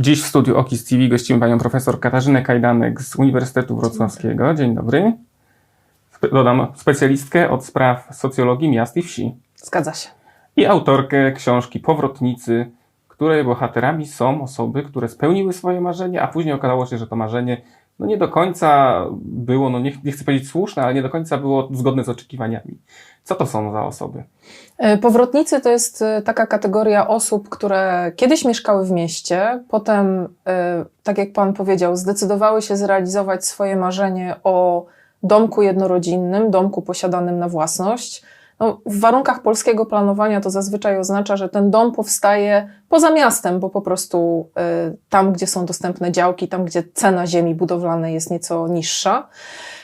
Dziś w studiu Okis TV gościmy panią profesor Katarzynę Kajdanek z Uniwersytetu Wrocławskiego. Dzień dobry. Dodam specjalistkę od spraw socjologii miast i wsi Zgadza się. i autorkę książki Powrotnicy, której bohaterami są osoby, które spełniły swoje marzenie, a później okazało się, że to marzenie no nie do końca było, no nie, nie chcę powiedzieć słuszne, ale nie do końca było zgodne z oczekiwaniami. Co to są za osoby? E, Powrotnicy to jest e, taka kategoria osób, które kiedyś mieszkały w mieście, potem, e, tak jak Pan powiedział, zdecydowały się zrealizować swoje marzenie o domku jednorodzinnym, domku posiadanym na własność. No, w warunkach polskiego planowania to zazwyczaj oznacza, że ten dom powstaje poza miastem, bo po prostu e, tam, gdzie są dostępne działki, tam, gdzie cena ziemi budowlanej jest nieco niższa.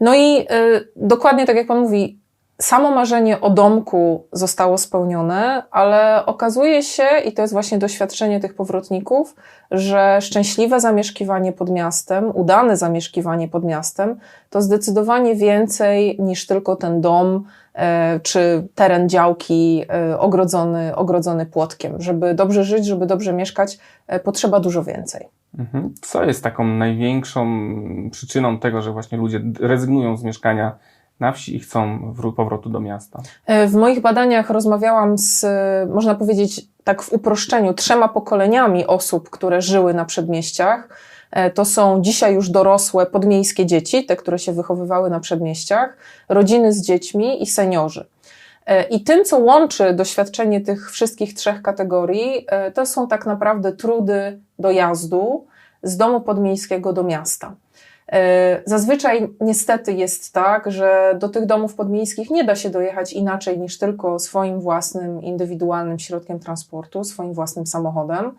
No i e, dokładnie tak jak Pan mówi, samo marzenie o domku zostało spełnione, ale okazuje się, i to jest właśnie doświadczenie tych powrotników, że szczęśliwe zamieszkiwanie pod miastem, udane zamieszkiwanie pod miastem, to zdecydowanie więcej niż tylko ten dom e, czy teren działki e, ogrodzony, ogrodzony płotkiem. Żeby dobrze żyć, żeby dobrze mieszkać, e, potrzeba dużo więcej. Mhm. Co jest taką największą przyczyną tego, że właśnie ludzie rezygnują z mieszkania na wsi i chcą powrotu do miasta? E, W moich badaniach rozmawiałam z, e, można powiedzieć, tak w uproszczeniu, trzema pokoleniami osób, które żyły na przedmieściach. E, To są dzisiaj już dorosłe podmiejskie dzieci, te, które się wychowywały na przedmieściach, rodziny z dziećmi i seniorzy. I tym, co łączy doświadczenie tych wszystkich trzech kategorii, to są tak naprawdę trudy dojazdu z domu podmiejskiego do miasta. E, Zazwyczaj niestety jest tak, że do tych domów podmiejskich nie da się dojechać inaczej niż tylko swoim własnym, indywidualnym środkiem transportu, swoim własnym samochodem.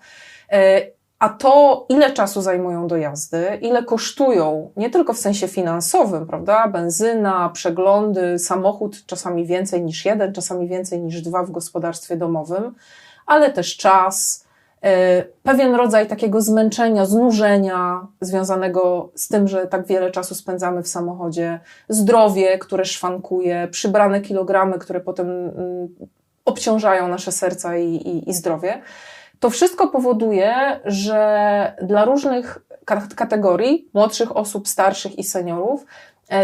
E, A to, ile czasu zajmują dojazdy, ile kosztują, nie tylko w sensie finansowym, prawda? Benzyna, przeglądy, samochód, czasami więcej niż jeden, czasami więcej niż dwa w gospodarstwie domowym, ale też czas, pewien rodzaj takiego zmęczenia, znużenia związanego z tym, że tak wiele czasu spędzamy w samochodzie, zdrowie, które szwankuje, przybrane kilogramy, które potem mm, obciążają nasze serca i, i, i zdrowie. To wszystko powoduje, że dla różnych ka- kategorii, młodszych osób, starszych i seniorów, e,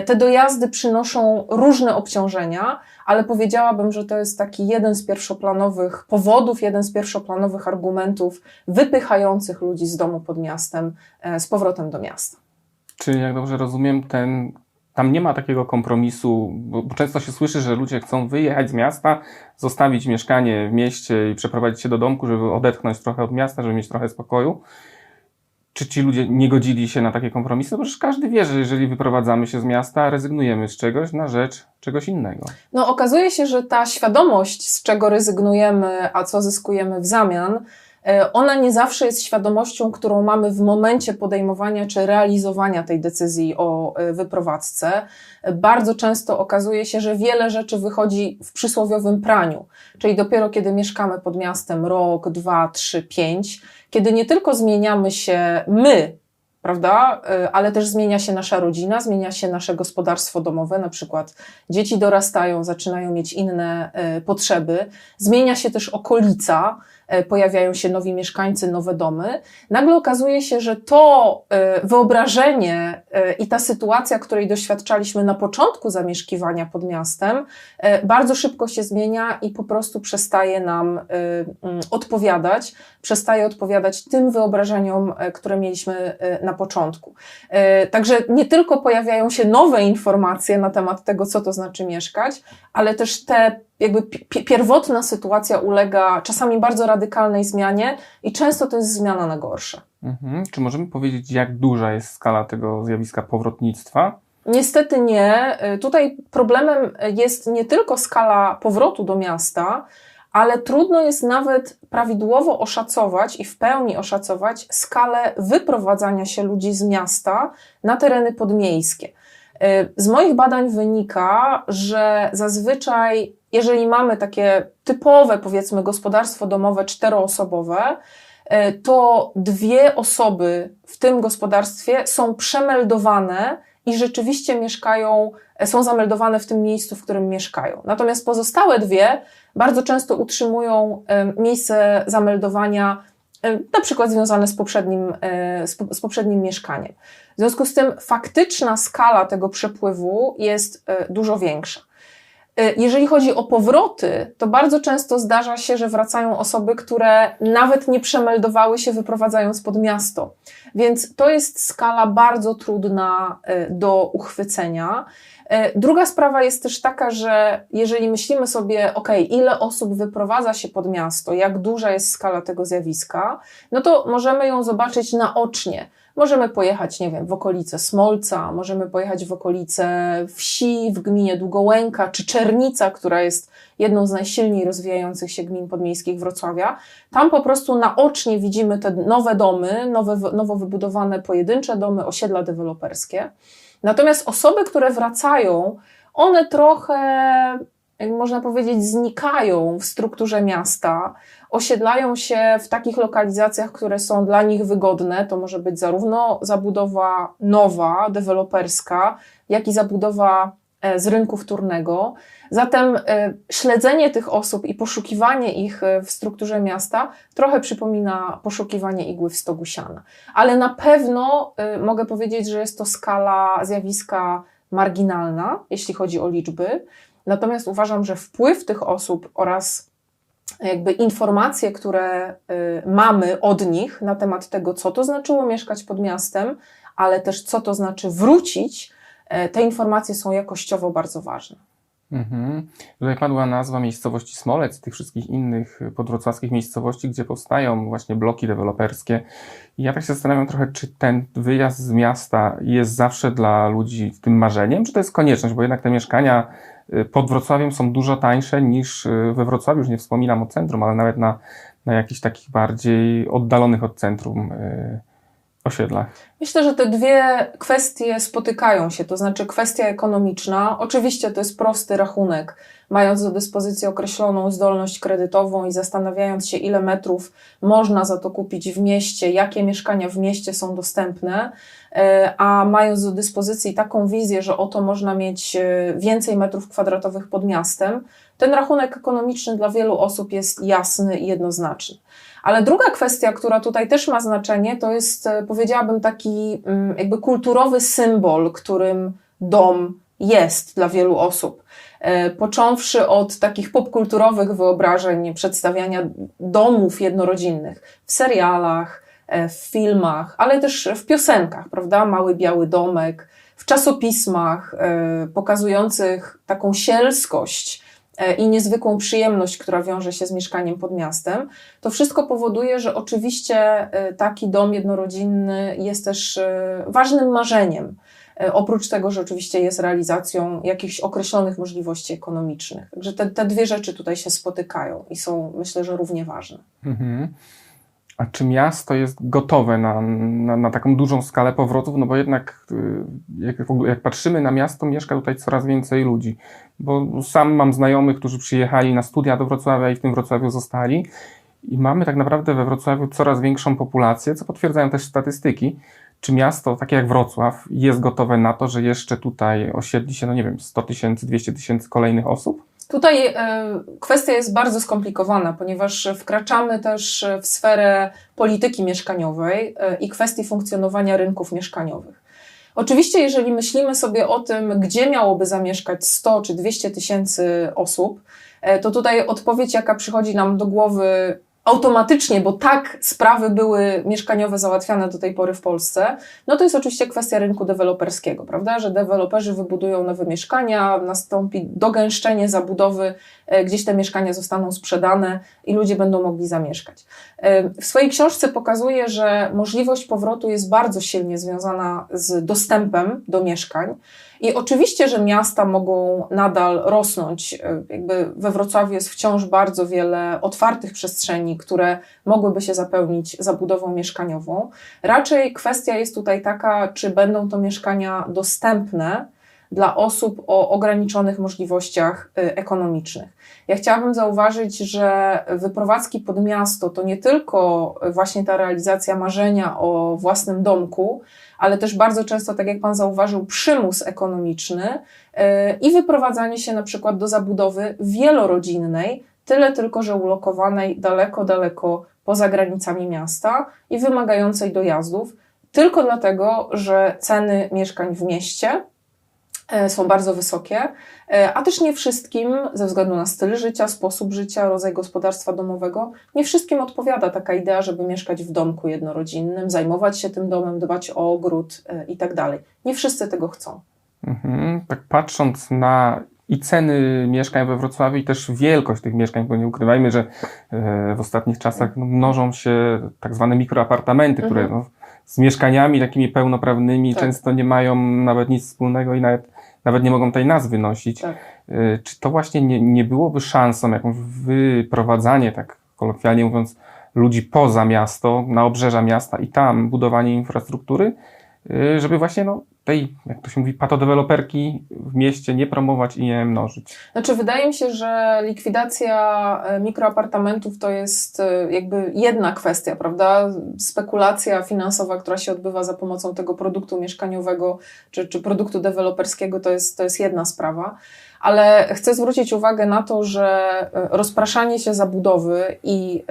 te dojazdy przynoszą różne obciążenia, ale powiedziałabym, że to jest taki jeden z pierwszoplanowych powodów, jeden z pierwszoplanowych argumentów wypychających ludzi z domu pod miastem e, z powrotem do miasta. Czyli jak dobrze rozumiem, ten, tam nie ma takiego kompromisu, bo często się słyszy, że ludzie chcą wyjechać z miasta, zostawić mieszkanie w mieście i przeprowadzić się do domku, żeby odetchnąć trochę od miasta, żeby mieć trochę spokoju. Czy ci ludzie nie godzili się na takie kompromisy? No bo przecież każdy wie, że jeżeli wyprowadzamy się z miasta, rezygnujemy z czegoś na rzecz czegoś innego. No, okazuje się, że ta świadomość, z czego rezygnujemy, a co zyskujemy w zamian, ona nie zawsze jest świadomością, którą mamy w momencie podejmowania czy realizowania tej decyzji o e, wyprowadzce. E, Bardzo często okazuje się, że wiele rzeczy wychodzi w przysłowiowym praniu, czyli dopiero kiedy mieszkamy pod miastem rok, dwa, trzy, pięć, kiedy nie tylko zmieniamy się my, prawda? Y, Ale też zmienia się nasza rodzina, zmienia się nasze gospodarstwo domowe, na przykład dzieci dorastają, zaczynają mieć inne y, potrzeby, zmienia się też okolica, y, pojawiają się nowi mieszkańcy, nowe domy. Nagle okazuje się, że to wyobrażenie i ta sytuacja, której doświadczaliśmy na początku zamieszkiwania pod miastem, bardzo szybko się zmienia i po prostu przestaje nam mm, odpowiadać, przestaje odpowiadać tym wyobrażeniom, które mieliśmy na początku. E, Także nie tylko pojawiają się nowe informacje na temat tego, co to znaczy mieszkać, ale też te jakby pi- pierwotna sytuacja ulega czasami bardzo radykalnej zmianie i często to jest zmiana na gorsze. Mhm. Czy możemy powiedzieć, jak duża jest skala tego zjawiska powrotnictwa? Niestety nie. Y, Tutaj problemem jest nie tylko skala powrotu do miasta, ale trudno jest nawet prawidłowo oszacować i w pełni oszacować skalę wyprowadzania się ludzi z miasta na tereny podmiejskie. Y, Z moich badań wynika, że zazwyczaj, jeżeli mamy takie typowe, powiedzmy, gospodarstwo domowe czteroosobowe, y, to dwie osoby w tym gospodarstwie są przemeldowane i rzeczywiście mieszkają, są zameldowane w tym miejscu, w którym mieszkają. Natomiast pozostałe dwie bardzo często utrzymują miejsce zameldowania e, na przykład związane z poprzednim, e, z poprzednim mieszkaniem. W związku z tym faktyczna skala tego przepływu jest e, dużo większa. E, Jeżeli chodzi o powroty, to bardzo często zdarza się, że wracają osoby, które nawet nie przemeldowały się wyprowadzając pod miasto. Więc to jest skala bardzo trudna e, do uchwycenia. E, Druga sprawa jest też taka, że jeżeli myślimy sobie, ok, ile osób wyprowadza się pod miasto, jak duża jest skala tego zjawiska, no to możemy ją zobaczyć naocznie. Możemy pojechać, nie wiem, w okolice Smolca, możemy pojechać w okolice wsi w gminie Długołęka czy Czernica, która jest jedną z najsilniej rozwijających się gmin podmiejskich Wrocławia. Tam po prostu naocznie widzimy te nowe domy, nowe, nowo wybudowane pojedyncze domy, osiedla deweloperskie. Natomiast osoby, które wracają, one trochę, można powiedzieć, znikają w strukturze miasta, osiedlają się w takich lokalizacjach, które są dla nich wygodne. To może być zarówno zabudowa nowa, deweloperska, jak i zabudowa e, z rynku wtórnego. Zatem e, śledzenie tych osób i poszukiwanie ich e, w strukturze miasta trochę przypomina poszukiwanie igły w stogu siana. Ale na pewno mogę powiedzieć, że jest to skala zjawiska marginalna, jeśli chodzi o liczby. Natomiast uważam, że wpływ tych osób oraz jakby informacje, które y, mamy od nich na temat tego, co to znaczyło mieszkać pod miastem, ale też co to znaczy wrócić, y, te informacje są jakościowo bardzo ważne. Mhm. Tutaj padła nazwa miejscowości Smolec, tych wszystkich innych podwrocławskich miejscowości, gdzie powstają właśnie bloki deweloperskie. I ja tak się zastanawiam trochę, czy ten wyjazd z miasta jest zawsze dla ludzi tym marzeniem, czy to jest konieczność, bo jednak te mieszkania y, pod Wrocławiem są dużo tańsze niż y, we Wrocławiu, już nie wspominam o centrum, ale nawet na, na jakichś takich bardziej oddalonych od centrum y, osiedlach. Myślę, że te dwie kwestie spotykają się, to znaczy kwestia ekonomiczna. Oczywiście to jest prosty rachunek, mając do dyspozycji określoną zdolność kredytową i zastanawiając się, ile metrów można za to kupić w mieście, jakie mieszkania w mieście są dostępne, e, a mając do dyspozycji taką wizję, że oto można mieć e, więcej metrów kwadratowych pod miastem, ten rachunek ekonomiczny dla wielu osób jest jasny i jednoznaczny. Ale druga kwestia, która tutaj też ma znaczenie, to jest, e, powiedziałabym, taki mm, jakby kulturowy symbol, którym dom jest dla wielu osób. E, Począwszy od takich popkulturowych wyobrażeń przedstawiania domów jednorodzinnych w serialach, e, w filmach, ale też w piosenkach, prawda? Mały biały domek, w czasopismach pokazujących taką sielskość i niezwykłą przyjemność, która wiąże się z mieszkaniem pod miastem. To wszystko powoduje, że oczywiście e, taki dom jednorodzinny jest też e, ważnym marzeniem. E, Oprócz tego, że oczywiście jest realizacją jakichś określonych możliwości ekonomicznych. Także te, te dwie rzeczy tutaj się spotykają i są, myślę, że równie ważne. Mhm. A czy miasto jest gotowe na, na, na taką dużą skalę powrotów? No bo jednak y, jak, jak patrzymy na miasto, mieszka tutaj coraz więcej ludzi. Bo sam mam znajomych, którzy przyjechali na studia do Wrocławia i w tym Wrocławiu zostali. I mamy tak naprawdę we Wrocławiu coraz większą populację, co potwierdzają też statystyki. Czy miasto, takie jak Wrocław, jest gotowe na to, że jeszcze tutaj osiedli się, no nie wiem, 100 tysięcy, 200 tysięcy kolejnych osób? Tutaj e, kwestia jest bardzo skomplikowana, ponieważ wkraczamy też w sferę polityki mieszkaniowej e, i kwestii funkcjonowania rynków mieszkaniowych. Oczywiście, jeżeli myślimy sobie o tym, gdzie miałoby zamieszkać 100 czy 200 tysięcy osób, e, to tutaj odpowiedź, jaka przychodzi nam do głowy automatycznie, bo tak sprawy były mieszkaniowe załatwiane do tej pory w Polsce, no to jest oczywiście kwestia rynku deweloperskiego, prawda? Że deweloperzy wybudują nowe mieszkania, nastąpi dogęszczenie zabudowy, e, gdzieś te mieszkania zostaną sprzedane i ludzie będą mogli zamieszkać. E, W swojej książce pokazuje, że możliwość powrotu jest bardzo silnie związana z dostępem do mieszkań. I oczywiście, że miasta mogą nadal rosnąć. E, Jakby we Wrocławiu jest wciąż bardzo wiele otwartych przestrzeni, które mogłyby się zapełnić zabudową mieszkaniową. Raczej kwestia jest tutaj taka, czy będą to mieszkania dostępne dla osób o ograniczonych możliwościach y, ekonomicznych. Ja chciałabym zauważyć, że wyprowadzki pod miasto to nie tylko właśnie ta realizacja marzenia o własnym domku, ale też bardzo często, tak jak Pan zauważył, przymus ekonomiczny y, i wyprowadzanie się na przykład do zabudowy wielorodzinnej, tyle tylko, że ulokowanej daleko, daleko poza granicami miasta i wymagającej dojazdów, tylko dlatego, że ceny mieszkań w mieście są bardzo wysokie, e, a też nie wszystkim, ze względu na styl życia, sposób życia, rodzaj gospodarstwa domowego, nie wszystkim odpowiada taka idea, żeby mieszkać w domku jednorodzinnym, zajmować się tym domem, dbać o ogród e, i tak dalej. Nie wszyscy tego chcą. Mhm. Tak patrząc na i ceny mieszkań we Wrocławiu i też wielkość tych mieszkań, bo nie ukrywajmy, że e, w ostatnich czasach no, mnożą się tak zwane mikroapartamenty, Mhm. które no, z mieszkaniami takimi pełnoprawnymi Tak. często nie mają nawet nic wspólnego i nawet, nawet nie mogą tej nazwy nosić. Tak. E, Czy to właśnie nie, nie byłoby szansą jakąś wyprowadzanie, tak kolokwialnie mówiąc, ludzi poza miasto, na obrzeża miasta i tam budowanie infrastruktury, y, żeby właśnie no, tej, jak to się mówi, patodeweloperki w mieście nie promować i nie mnożyć. Znaczy, wydaje mi się, że likwidacja e, mikroapartamentów to jest e, jakby jedna kwestia, prawda? Spekulacja finansowa, która się odbywa za pomocą tego produktu mieszkaniowego czy, czy produktu deweloperskiego, to jest, to jest jedna sprawa. Ale chcę zwrócić uwagę na to, że e, rozpraszanie się zabudowy i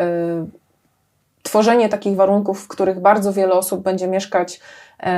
tworzenie takich warunków, w których bardzo wiele osób będzie mieszkać e,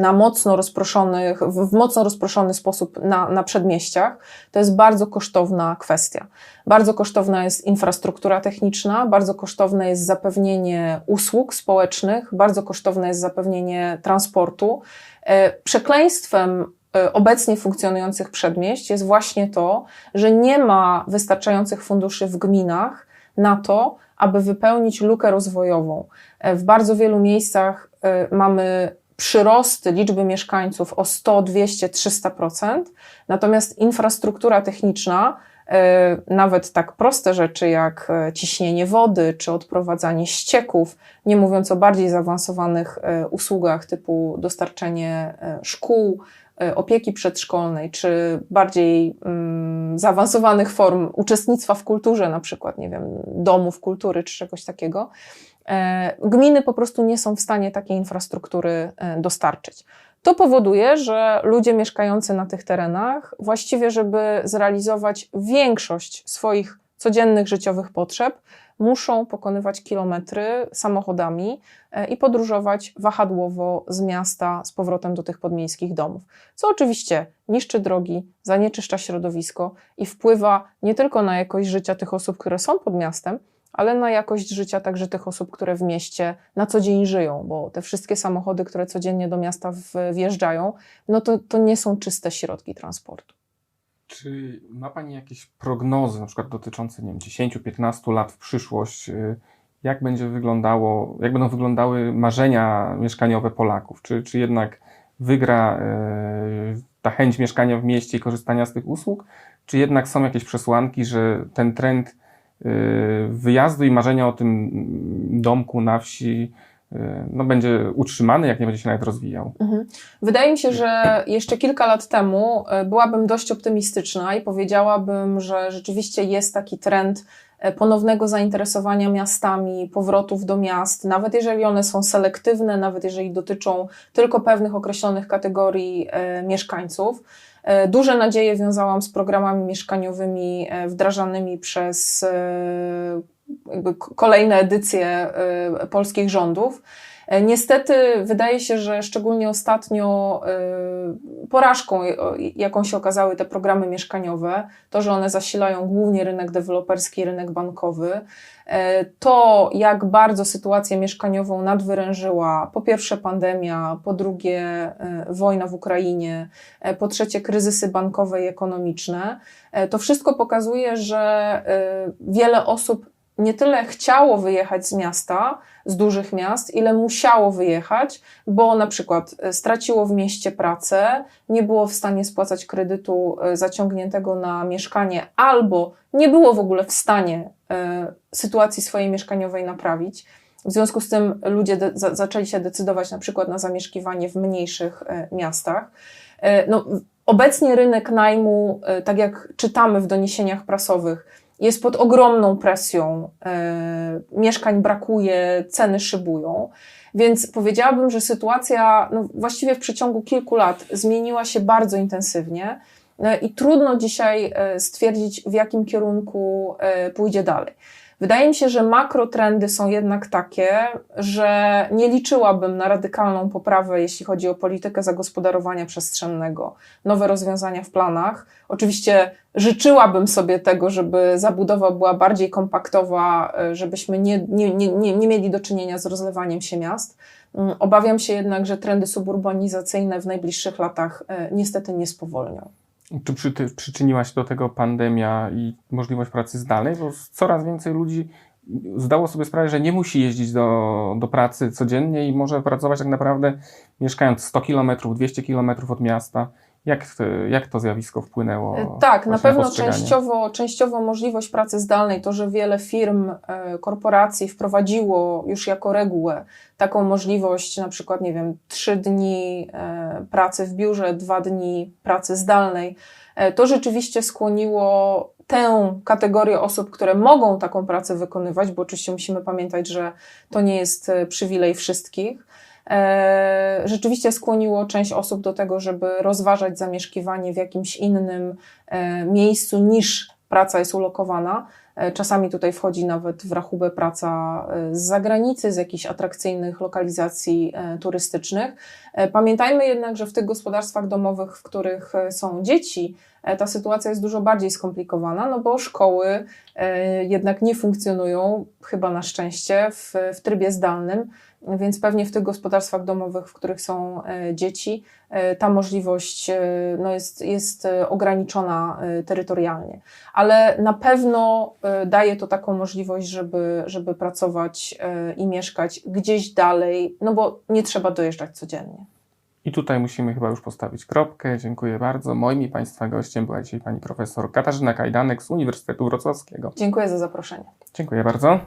na mocno rozproszonych, w mocno rozproszony sposób na, na przedmieściach, to jest bardzo kosztowna kwestia. Bardzo kosztowna jest infrastruktura techniczna, bardzo kosztowne jest zapewnienie usług społecznych, bardzo kosztowne jest zapewnienie transportu. E, Przekleństwem e, obecnie funkcjonujących przedmieść jest właśnie to, że nie ma wystarczających funduszy w gminach na to, aby wypełnić lukę rozwojową. E, W bardzo wielu miejscach e, mamy przyrosty liczby mieszkańców o 100, 200, 300%, natomiast infrastruktura techniczna, e, nawet tak proste rzeczy jak ciśnienie wody czy odprowadzanie ścieków, nie mówiąc o bardziej zaawansowanych usługach typu dostarczenie szkół, opieki przedszkolnej, czy bardziej mm, zaawansowanych form uczestnictwa w kulturze, na przykład, nie wiem, domów kultury czy czegoś takiego, e, gminy po prostu nie są w stanie takiej infrastruktury e, dostarczyć. To powoduje, że ludzie mieszkający na tych terenach, właściwie, żeby zrealizować większość swoich codziennych życiowych potrzeb, muszą pokonywać kilometry samochodami e, i podróżować wahadłowo z miasta z powrotem do tych podmiejskich domów. Co oczywiście niszczy drogi, zanieczyszcza środowisko i wpływa nie tylko na jakość życia tych osób, które są pod miastem, ale na jakość życia także tych osób, które w mieście na co dzień żyją, bo te wszystkie samochody, które codziennie do miasta wjeżdżają, no to, to nie są czyste środki transportu. Czy ma Pani jakieś prognozy, na przykład dotyczące, nie wiem, 10-15 lat w przyszłość? y, Jak będzie wyglądało, jak będą wyglądały marzenia mieszkaniowe Polaków? Czy, czy jednak wygra y, ta chęć mieszkania w mieście i korzystania z tych usług? Czy jednak są jakieś przesłanki, że ten trend y, wyjazdu i marzenia o tym domku na wsi no, będzie utrzymany, jak nie będzie się nawet rozwijał? Mhm. Wydaje mi się, że jeszcze kilka lat temu e, byłabym dość optymistyczna i powiedziałabym, że rzeczywiście jest taki trend e, ponownego zainteresowania miastami, powrotów do miast, nawet jeżeli one są selektywne, nawet jeżeli dotyczą tylko pewnych określonych kategorii mieszkańców. Duże nadzieje wiązałam z programami mieszkaniowymi wdrażanymi przez kolejne edycje e, polskich rządów. E, Niestety wydaje się, że szczególnie ostatnio y, porażką, y, jaką się okazały te programy mieszkaniowe, to, że one zasilają głównie rynek deweloperski, rynek bankowy, e, to jak bardzo sytuację mieszkaniową nadwyrężyła po pierwsze pandemia, po drugie e, wojna w Ukrainie, po trzecie kryzysy bankowe i ekonomiczne, to wszystko pokazuje, że wiele osób nie tyle chciało wyjechać z miasta, z dużych miast, ile musiało wyjechać, bo na przykład e, straciło w mieście pracę, nie było w stanie spłacać kredytu e, zaciągniętego na mieszkanie, albo nie było w ogóle w stanie e, sytuacji swojej mieszkaniowej naprawić. W związku z tym ludzie za- zaczęli się decydować na przykład na zamieszkiwanie w mniejszych miastach. No, obecnie rynek najmu, tak jak czytamy w doniesieniach prasowych, jest pod ogromną presją, e, mieszkań brakuje, ceny szybują. Więc powiedziałabym, że sytuacja no, właściwie w przeciągu kilku lat zmieniła się bardzo intensywnie. e, i trudno dzisiaj e, stwierdzić, w jakim kierunku e, pójdzie dalej. Wydaje mi się, że makrotrendy są jednak takie, że nie liczyłabym na radykalną poprawę, jeśli chodzi o politykę zagospodarowania przestrzennego, nowe rozwiązania w planach. Oczywiście życzyłabym sobie tego, żeby zabudowa była bardziej kompaktowa, e, żebyśmy nie, nie, nie, nie, mieli do czynienia z rozlewaniem się miast. Mm, Obawiam się jednak, że trendy suburbanizacyjne w najbliższych latach e, niestety nie spowolnią. Czy przy, przyczyniła się do tego pandemia i możliwość pracy zdalnej? Bo coraz więcej ludzi zdało sobie sprawę, że nie musi jeździć do, do pracy codziennie i może pracować tak naprawdę mieszkając 100 km, 200 km od miasta. Jak, to- jak to zjawisko wpłynęło? E, Tak, na pewno częściowo, częściowo możliwość pracy zdalnej, to, że wiele firm, e, korporacji wprowadziło już jako regułę taką możliwość, na przykład, nie wiem, trzy dni e, pracy w biurze, dwa dni pracy zdalnej, to rzeczywiście skłoniło tę kategorię osób, które mogą taką pracę wykonywać, bo oczywiście musimy pamiętać, że to nie jest przywilej wszystkich. E, rzeczywiście skłoniło część osób do tego, żeby rozważać zamieszkiwanie w jakimś innym e, miejscu niż praca jest ulokowana. E, Czasami tutaj wchodzi nawet w rachubę praca z zagranicy, z jakichś atrakcyjnych lokalizacji turystycznych. Pamiętajmy jednak, że w tych gospodarstwach domowych, w których są dzieci, ta sytuacja jest dużo bardziej skomplikowana, no bo szkoły e, jednak nie funkcjonują, chyba na szczęście, w, w trybie zdalnym. Więc pewnie w tych gospodarstwach domowych, w których są e, dzieci, e, ta możliwość e, no jest, jest e, ograniczona e, terytorialnie. Ale na pewno e, daje to taką możliwość, żeby, żeby pracować e, i mieszkać gdzieś dalej, no bo nie trzeba dojeżdżać codziennie. I tutaj musimy chyba już postawić kropkę. Dziękuję bardzo. Moim i Państwa gościem była dzisiaj pani profesor Katarzyna Kajdanek z Uniwersytetu Wrocławskiego. Dziękuję za zaproszenie. Dziękuję bardzo.